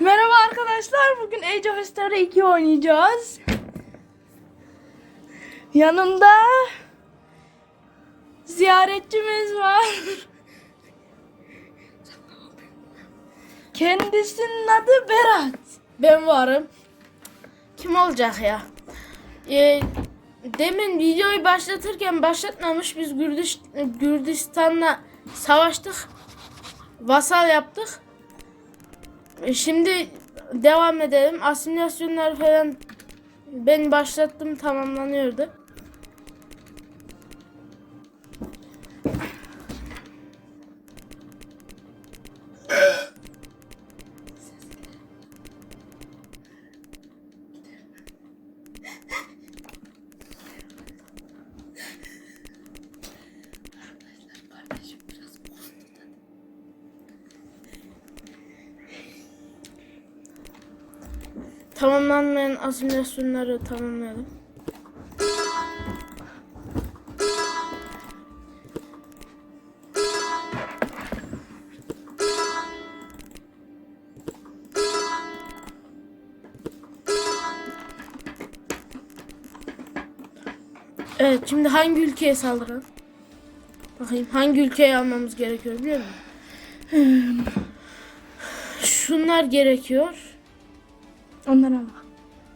Merhaba arkadaşlar. Bugün Age of History 2 oynayacağız. Yanımda ziyaretçimiz var. Kendisinin adı Berat. Ben varım. Kim olacak ya? Ee, demin videoyu başlatırken başlatmamış biz Gürdiş, Gürdistan'la savaştık. Vasal yaptık. Şimdi devam edelim. Asimilasyonlar falan ben başlattım tamamlanıyordu. Tamamlanmayan asimilasyonları tamamlayalım. Evet şimdi hangi ülkeye saldıralım? Bakayım hangi ülkeyi almamız gerekiyor biliyor musun? Şunlar gerekiyor. Onlara bak.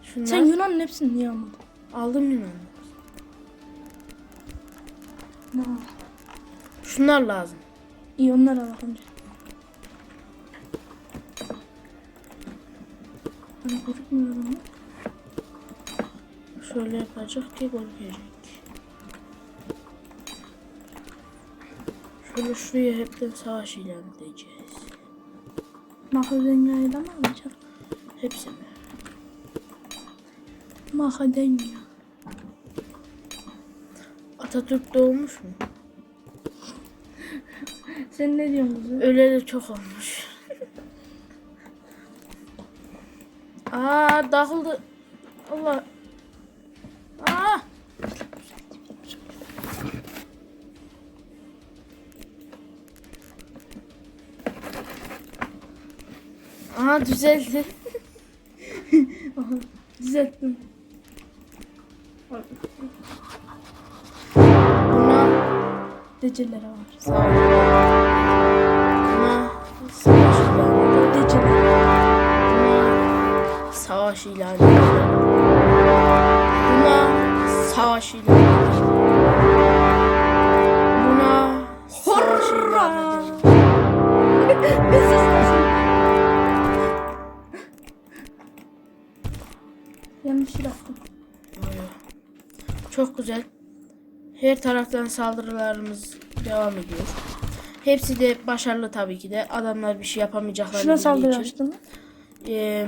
Şunlar. Sen Yunan'ın hepsini niye almadın? Aldım Yunan'ı. Ha, Şunlar lazım. İyi onlara bak önce. Gözükmüyor ama. Şöyle yapacak ki gözükecek. Şöyle şuraya hepten savaş ilan edeceğiz. Makedonya'yı da mı alacak? Mi? Makedonya. Atatürk doğmuş mu? Sen ne diyorsun kızım? Öleli çok olmuş. Aa dağıldı. Allah. Aa. Aha düzeldi. Düzelttim. Decelere var. buna savaş ilan edelim. Decelere. Buna savaş ilan edelim. Buna savaş ilan edelim. Buna savaş ilan edelim. Yanlış yaptım. Çok güzel. Her taraftan saldırılarımız devam ediyor. Hepsi de başarılı tabii ki de. Adamlar bir şey yapamayacaklar. Şuna saldırı açtın? Eee,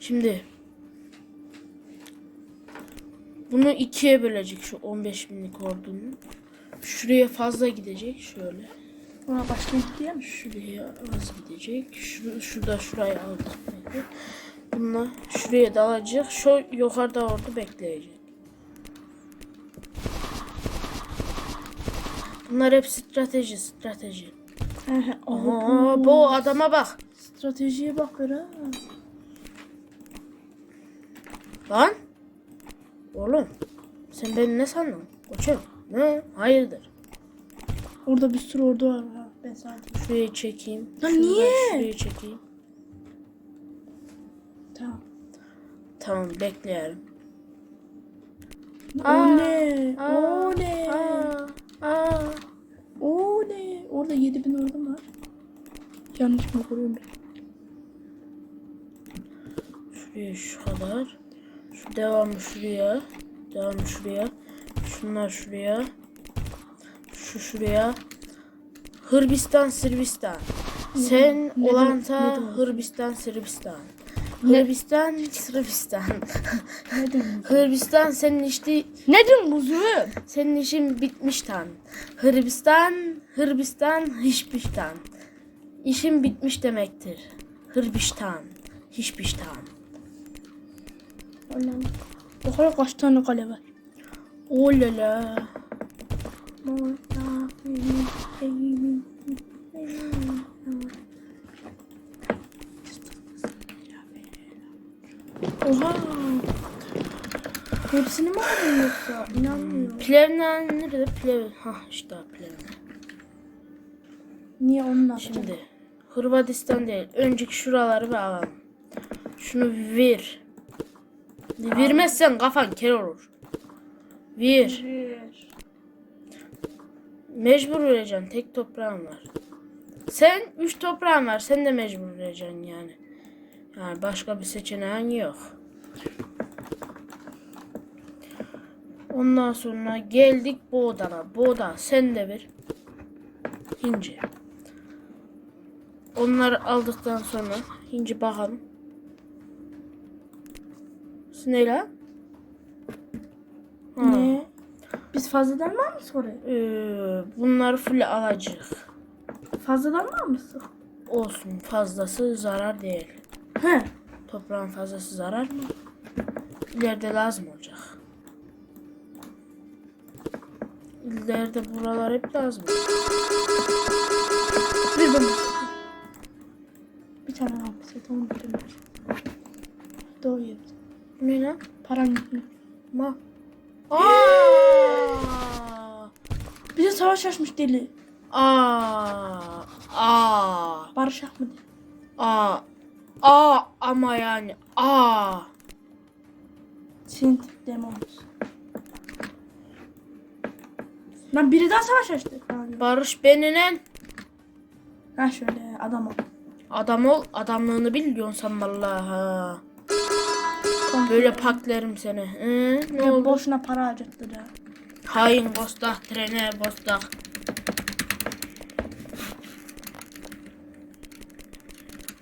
şimdi bunu ikiye bölecek şu 15 binlik ordunu. Şuraya fazla gidecek şöyle. Buna başkent diye mi? Şuraya az gidecek. Şur şurada şuraya aldık. Bununla şuraya dalacak. Şu yukarıda orada bekleyecek. Bunlar hep strateji strateji. Aa, bu adama bak. Stratejiye bak ha. Lan. Oğlum. Sen beni ne sandın? Koçum. Ne? Hayırdır? Orada bir sürü ordu var ha. Ben sadece. Şuraya çekeyim. Lan Şuradan niye? Şuraya çekeyim. Tamam. Tamam bekleyelim. O Aa, ne? aa, O ne? Aa, aa. Orada 7000 ordum var. Yanlış mı kuruyorum ben? Şuraya şu kadar. Şu devamı şuraya. Devamı şuraya. Şunlar şuraya. Şu şuraya. Hırbistan, Sırbistan. Sen olanta? Hırbistan, Sırbistan. Hırbistan, Sırbistan. Hırbistan senin işte Ne diyorsun kuzum? senin işin bitmiş tan. Hırbistan, Hırbistan, Hişbistan. İşin bitmiş demektir. Hırbistan, Hişbistan. Allah'ım. Bakalım kaç tane kale var. Oh la Oha. Hepsini mi aldın yoksa? İnanmıyorum. Plevna nerede? Plev. Ha işte Plevna. Niye onun? Şimdi Hırvatistan değil. Önceki şuraları bir alalım. Şunu ver. Vermezsen kafan kel olur. Ver. Bir. Mecbur vereceksin. Tek toprağın var. Sen 3 toprağın var. Sen de mecbur vereceksin yani. Yani başka bir seçeneğin yok. Ondan sonra geldik bu odana. Bu sen de bir. Hinci. Onları aldıktan sonra hinci bakalım. Bu ne? Biz fazladan var mı soruyor? Ee, bunları full alacak. Fazladan var mısın? Olsun fazlası zarar değil. He. Toprağın fazlası zarar mı? İleride lazım olacak. İleride buralar hep lazım. Bir bana. Bir tane almışsın. Onu bitirmiş. Doğru yaptın. Ne lan? Paran gitmiyor. Ma. Aa! Bize savaş açmış deli. Aa! Aa! Barışak mı. Aa! Aa ama yani aa! Sint demons. Lan biri daha savaş açtı. Barış beninen Ha şöyle adam ol. adam ol adamlığını biliyorsun sen vallahi ha. Böyle paklarım seni. Hı, ne oldu? boşuna para harcattı ya. Hain bostak trene bostak.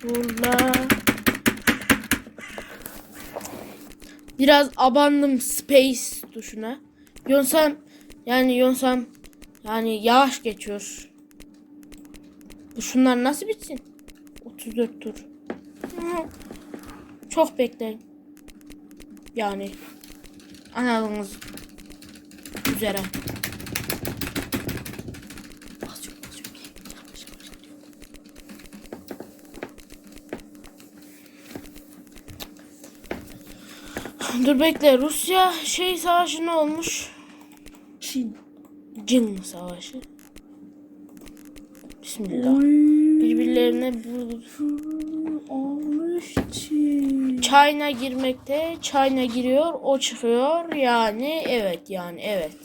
Burada biraz abandım space tuşuna. Yonsam yani yonsam yani yavaş geçiyor. Bu şunlar nasıl bitsin? 34 tur. Çok bekleyin. Yani anladığınız üzere. Basıyorum basıyorum. Yavaş yavaş gidiyor. Dur bekle. Rusya şey savaşı ne olmuş? Çin. Cin savaşı. Bismillah. Oy. Birbirlerine Olmuş Çin. China girmekte. China giriyor, o çıkıyor. Yani evet yani evet.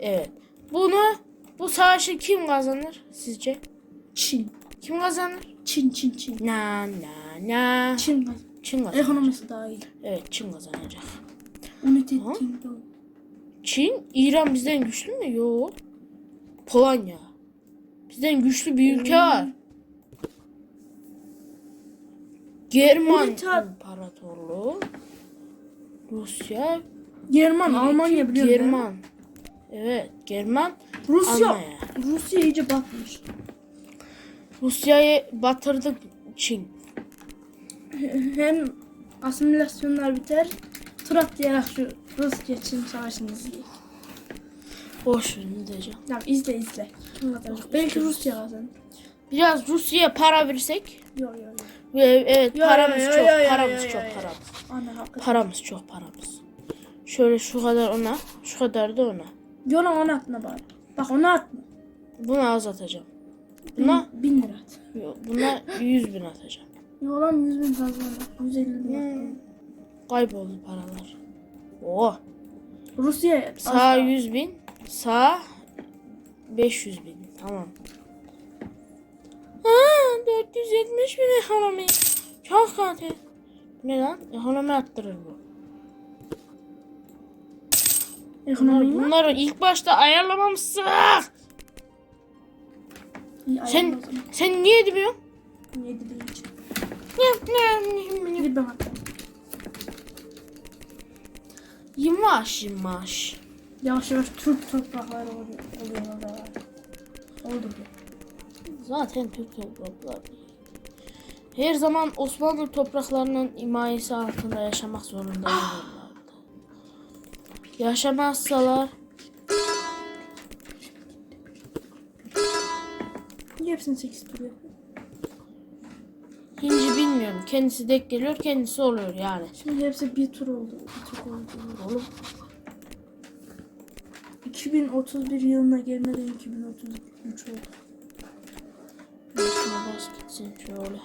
Evet. Bunu bu savaşı kim kazanır sizce? Çin. Kim kazanır? Çin Çin Çin. Na na na. Çin kaz- Çin kazanır. Ekonomisi daha iyi. Evet Çin kazanacak. United Ha? Kingdom. Çin, İran bizden güçlü mü? Yok. Polonya. Bizden güçlü bir ülke var. German İmparatorluğu. Rusya. German, bir, Almanya biliyorum. German. Evet, German. Rusya. Almanya. Rusya iyice batmış. Rusya'yı batırdı Çin. Hem asimilasyonlar biter. Tur atlayarak şu Rusya-Çin savaşını izleyelim. Boş ver ne diyeceğim. Ya izle izle. Kim kazanacak? Belki Rusya kazanır. Biraz Rusya'ya para versek. Yok yok yok. Ve evet Yo, yo, paramız yo, çok, yo, yo, paramız yo, çok, yo, yo. paramız. Ana hakikaten. Paramız çok paramız. Şöyle şu kadar ona, şu kadar da ona. Yola onu atma bari. Bak onu atma. Buna az atacağım. Bin, Buna, bin lira at. yok, buna 100 bin atacağım. Yola 100 bin fazla var. 150 bin at. Hmm. Kayboldu paralar. Oh. Rusya'ya az Sağ daha. 100 bin, sağ 500 bin. Tamam. Aa, 470 bin ekonomi. Çok kötü. Bu Ne lan? Ekonomi arttırır bu. Ekonomi mi? Bunları ilk başta ayarlamamışsın. Sen sen niye demiyorsun? Yedi değil Yavaş yavaş. Yavaş yavaş Türk toprakları oluyor. oluyor orada. Oldu bu. Zaten Türk toprakları. Her zaman Osmanlı topraklarının himayesi altında yaşamak zorundaydılardı. Yaşamazsalar Niye hepsini 8 tur yapıyor? Bilmiyorum. Kendisi denk geliyor, kendisi oluyor yani. Şimdi hepsi bir tur oldu. Bir tur oldu oğlum. 2031 yılına gelmeden 2033 oldu. Şuna bas gitsin şöyle.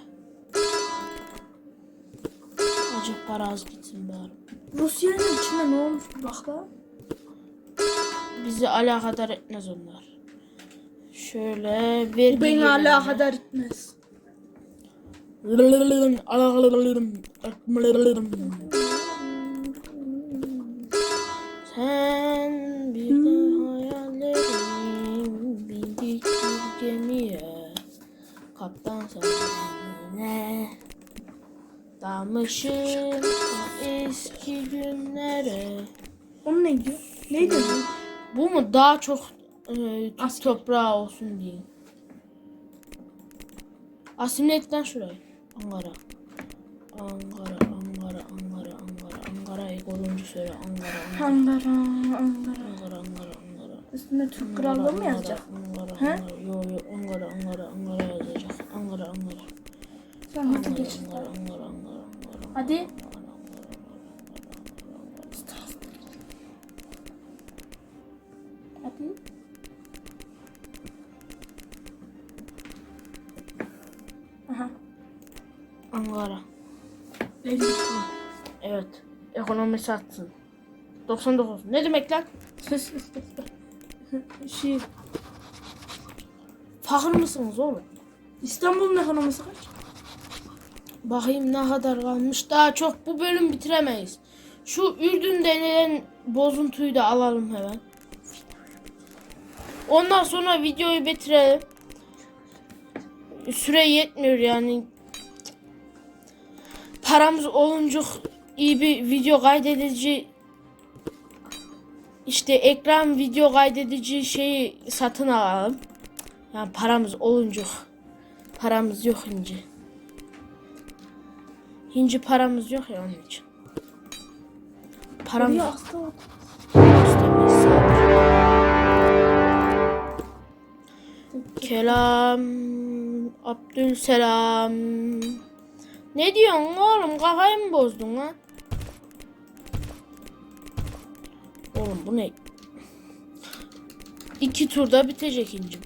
Acı para az gitsin bari. Rusya'nın içinde ne olmuş bir bak la. Bizi alakadar etmez onlar. Şöyle Bu beni alakadar etmez. Sen bir de hayallerim bir gemiye Kaptan sen ne Dalmışım eski günlere Onun ne diyor? Neydi bu? Bu mu daha çok e, toprağı olsun diye. Asimile et lan şurayı. Ankara. Ankara, Ankara, Ankara, Ankara, Ankara. Ekoloncu söyle. Ankara, Ankara, Ankara, Ankara. Ankara, Ankara, Ankara. Üstünde Türk krallığı mı yazacak? Ankara? Ankara. Yo yo Ankara, Ankara, Ankara yazacak. Ankara, Ankara. Sen hadi geç. Ankara, Ankara, Ankara. Hadi. Hadi. Ankara. 50 tur. Evet. Ekonomi satsın. 99. Ne demek lan? şey, Fakir mısınız oğlum? İstanbul'un ekonomisi kaç? Bakayım ne kadar kalmış. Daha çok bu bölüm bitiremeyiz. Şu Ürdün denilen bozuntuyu da alalım hemen. Ondan sonra videoyu bitirelim. Süre yetmiyor yani. Paramız olunca iyi bir video kaydedici işte ekran video kaydedici şeyi satın alalım. Yani paramız olunca paramız yok ince. Hinci paramız yok ya onun için. Paramız istemeyiz. Kelam Abdülselam Ne diyorsun oğlum kafayı mı bozdun lan? Oğlum bu ne? İki turda bitecek inci.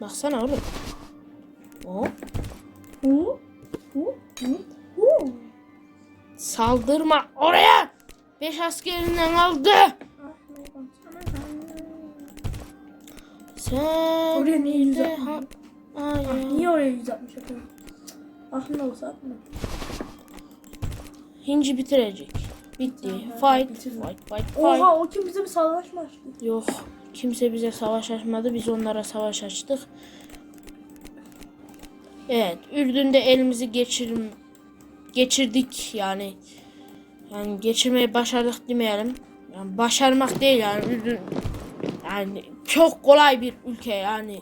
Baksana oğlum. Hop. Hu? Hu? Hu? Saldırma oraya. Beş askerinden aldı. Sen Oraya niye yüz Ay, Ah, niye oraya 160 yapıyor? Aklımda olsa atma. Hinci bitirecek. Bitti. Tamam, Fight, fight, fight, fight. Oha o kim bize bir savaş mı açtı? Yok. Kimse bize savaş açmadı. Biz onlara savaş açtık. Evet. Ürdün'de elimizi geçirim geçirdik yani. Yani geçirmeyi başardık demeyelim. Yani başarmak değil yani Ürdün yani çok kolay bir ülke yani.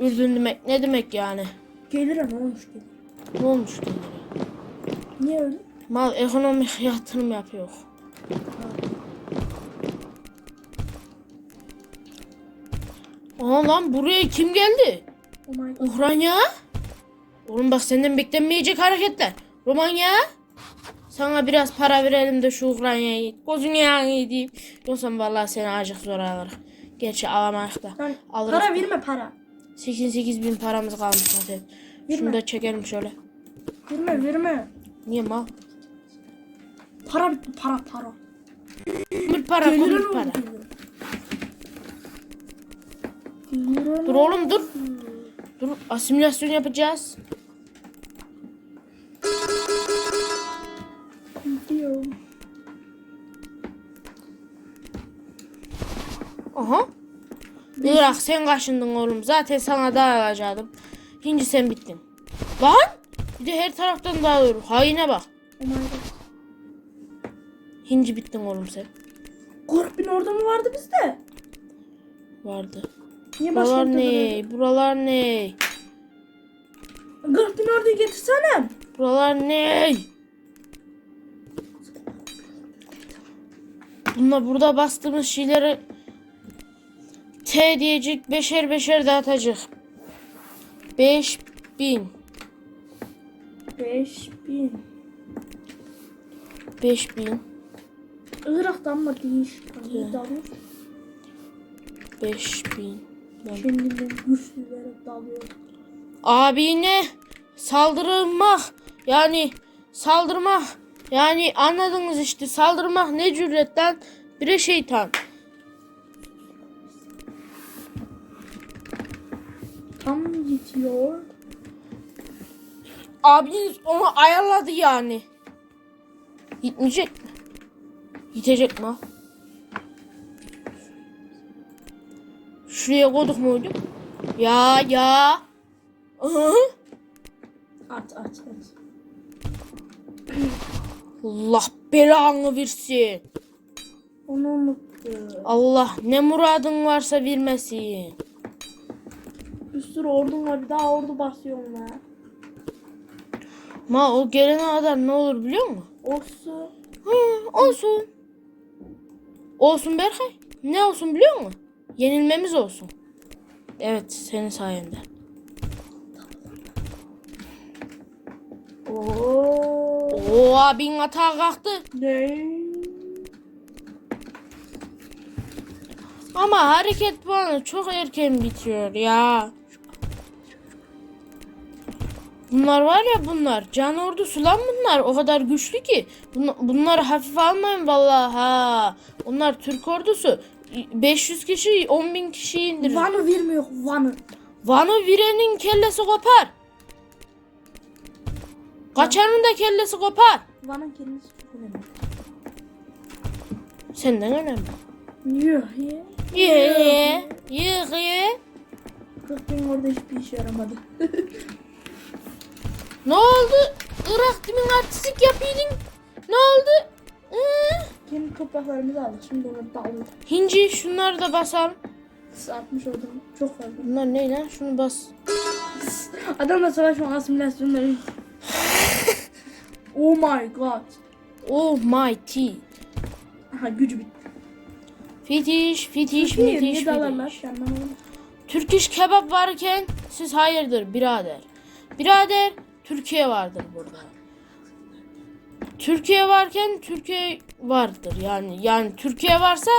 Ürdün demek ne demek yani? Gelire ne olmuş gelir? Ne olmuş kendine? Niye öyle? Mal ekonomik yatırım yapıyor. Aa lan buraya kim geldi? Oh. Ukrayna? Oğlum bak senden beklenmeyecek hareketler. Romanya? Sana biraz para verelim de şu Ukrayna'ya git. Gözünü yağını yediğim. Yoksa vallahi seni acık zor alırız. Gerçi alamayız da. Alırız. para verme para. 88 bin paramız kalmış zaten. Şunu Verme. da çekelim şöyle. Verme verme. Niye mal? Para bitti para para. Bir para, Gelire komik para. Dur oğlum dur. Dur asimilasyon yapacağız. Gidiyorum. Aha. Irak sen kaşındın oğlum. Zaten sana dağılacaktım. Şimdi sen bittin. Lan! Bir de her taraftan dağılıyor. Haine bak. Oh. Hinci bittin oğlum sen. Kork bin orada mı vardı bizde? Vardı. Niye Buralar ne? Buralar ne? Kork bin orayı getirsene. Buralar ne? Bunlar burada bastığımız şeyleri T diyecek beşer beşer dağıtacak. Beş bin. 5000. 5000 Irak'tan mı değiş? Dalıyor. 5000 Ben- Kendinden güçlülere dalıyor. Abi ne? Saldırmak. Yani saldırmak. Yani anladınız işte saldırmak ne cüretten bire şeytan. Tam gidiyor. Abiniz onu ayarladı yani. Gitmeyecek mi? Gidecek mi? Şuraya koyduk muydu? Ya ya. Hı? At at at. Allah belanı versin. Onu unuttu. Allah ne muradın varsa vermesin. Bir sürü ordun var bir daha ordu basıyorum la. Ma o gelene kadar ne olur biliyor musun? Orsu. Hı, olsun. Olsun Berkay. Ne olsun biliyor musun? Yenilmemiz olsun. Evet senin sayende. Oo. Oo abin atağa kalktı. Ne? Ama hareket puanı çok erken bitiyor ya. Bunlar var ya bunlar. Can ordusu lan bunlar. O kadar güçlü ki. Bun- bunları hafife almayın vallahi ha. Onlar Türk ordusu. 500 kişi 10 bin kişi indirir. Van'ı vermiyor Van'ı. Van'ı virenin kellesi kopar. Kaçanın da kellesi kopar. Van'ın kendisi çok önemli. Senden önemli. Yuh. Ye, ye, ye. 40 bin orada hiçbir işe yaramadı. Ne oldu? Irak demin artistik yapıyordun. Ne oldu? Hı? Kendi topraklarımızı aldık. Şimdi onu dalıyor. Hinci şunları da basalım. 60 oldum. Çok fazla. Bunlar ne lan? Şunu bas. Adamla savaşma asimilasyonları. oh my god. Oh my tea. Aha gücü bitti. Fitiş, fitiş, Türkiye fitiş. anlamadım. Türk iş kebap varken siz hayırdır birader. Birader Türkiye vardır burada. Türkiye varken Türkiye vardır yani. Yani Türkiye varsa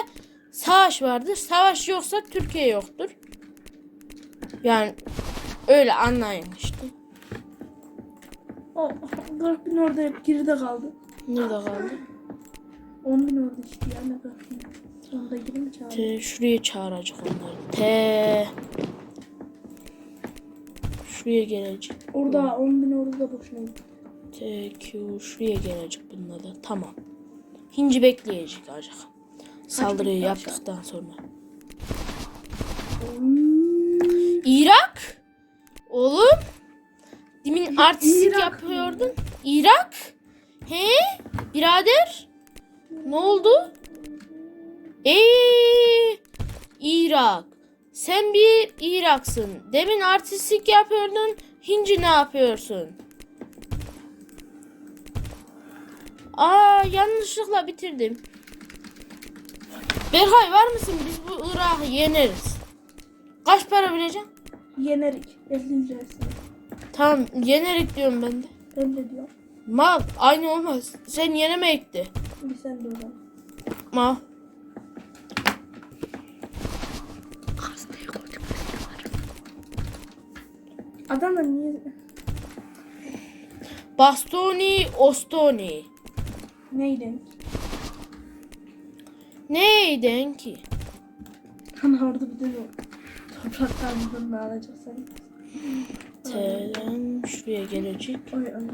savaş vardır. Savaş yoksa Türkiye yoktur. Yani öyle anlayın işte. O 40 bin orada hep geride kaldı. Nerede kaldı? 10 bin orada işte ya ne 40 bin. Onda geri mi çağırdı? Te, şuraya çağıracak onları. Te. Şuraya gelecek. Orada 10 bin orada da boşuna gitti. T, Q şuraya gelecek bununla da. Tamam. Hinci bekleyecek acık. Saldırıyı yaptıktan sonra. Hmm. Irak? Oğlum. Demin artistlik Irak yapıyordun. Irak? He? Birader? Ne oldu? Eee Irak. Sen bir Irak'sın. Demin artistlik yapıyordun. Hinci ne yapıyorsun? Aa yanlışlıkla bitirdim. Berkay var mısın? Biz bu Irak'ı yeneriz. Kaç para vereceksin? Yenerik. 50 lirası. Tamam yenerik diyorum ben de. Ben de diyorum. Mal aynı olmaz. Sen yenemeyek de. Bir sen de o zaman. Mal. Adamlar niye... Bastoni Ostoni. Neyden? Neyden ki? Hani orada bir de yok. Topraklarımızdan ne alacaksan. T'den şuraya gelecek. Oy oy.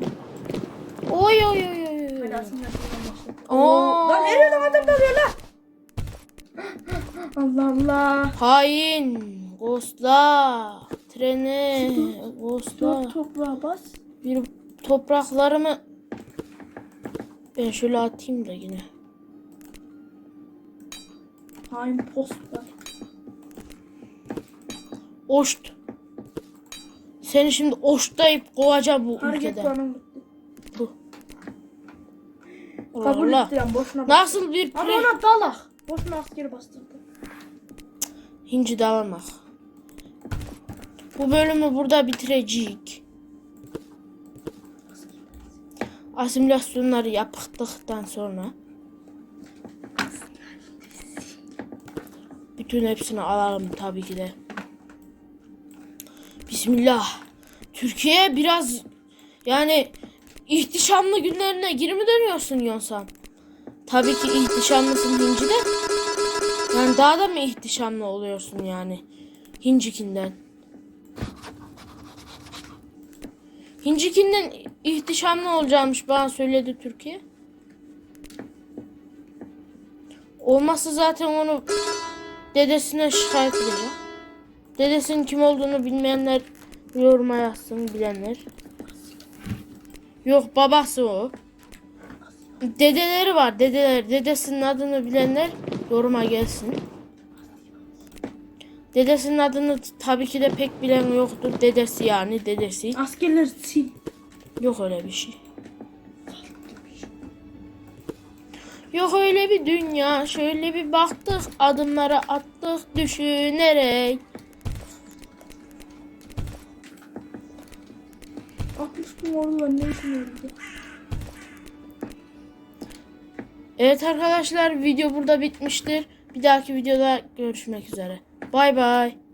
Oy oy oy oy. Hadi aslında. Aa. Lan nereye lan adam dalıyor lan? Allah Allah. Hain. Ghostla. Trene. Ghostla. Dört toprağa bas. Bir topraklarımı ben şöyle atayım da yine. Hain posta. Oşt. Seni şimdi oştayıp kovacağım bu Hareket ülkeden. Bu. Kabul Allah. etti lan boşuna. Nasıl bir Ama pre... ona dalak. Boşuna askeri bastırdı. Hinci dalamak. Bu bölümü burada bitirecek. asimilasyonları yaptıktan sonra bütün hepsini alalım tabii ki de. Bismillah. Türkiye biraz yani ihtişamlı günlerine geri mi dönüyorsun Yonsam? Tabii ki ihtişamlısın Hinci'de. Yani daha da mı ihtişamlı oluyorsun yani? Hincikinden. Hincikinden ihtişamlı olacakmış bana söyledi Türkiye. Olmazsa zaten onu dedesine şikayet edeceğim. Dedesinin kim olduğunu bilmeyenler yoruma yazsın bilenler. Yok babası o. Dedeleri var dedeler. Dedesinin adını bilenler yoruma gelsin. Dedesinin adını tabii ki de pek bilen yoktur. Dedesi yani dedesi. Askerler sil. Yok öyle bir şey. Yok öyle bir dünya. Şöyle bir baktık adımlara attık düşünerek. 60 bin ordu var ne işin? Evet arkadaşlar video burada bitmiştir. Bir dahaki videoda görüşmek üzere. Bay bay.